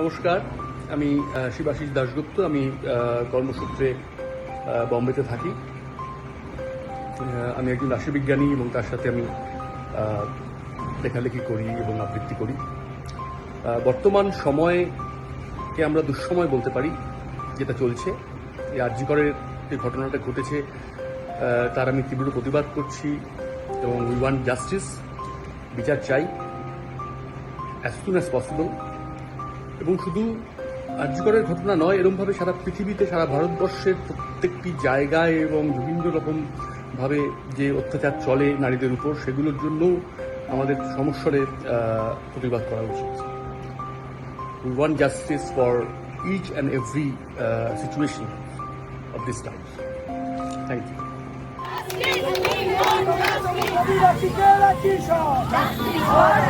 নমস্কার, আমি শিবাশিস দাশগুপ্ত, আমি কর্মসূত্রে বম্বেতে থাকি। আমি একজন রাশিবিজ্ঞানী এবং তার সাথে আমি লেখালেখি করি এবং আবৃত্তি করি। বর্তমান সময়কে আমরা দুঃসময় বলতে পারি, যেটা চলছে। এই আর্যিকরের যে ঘটনাটা ঘটেছে তার আমি তীব্র প্রতিবাদ করছি এবং উই ওয়ান্ট জাস্টিস, বিচার চাই অ্যাজ সুন অ্যাজ পসিবল এবং শুধু আর্যকরের ঘটনা নয় এরকমভাবে সারা পৃথিবীতে, সারা ভারতবর্ষের প্রত্যেকটি জায়গায় এবং বিভিন্ন রকম ভাবে যে অত্যাচার চলে নারীদের উপর, সেগুলোর জন্য আমাদের সমস্যারে প্রতিবাদ করা উচিত। We want justice for each and every situation of this time thank you রাখি জীবন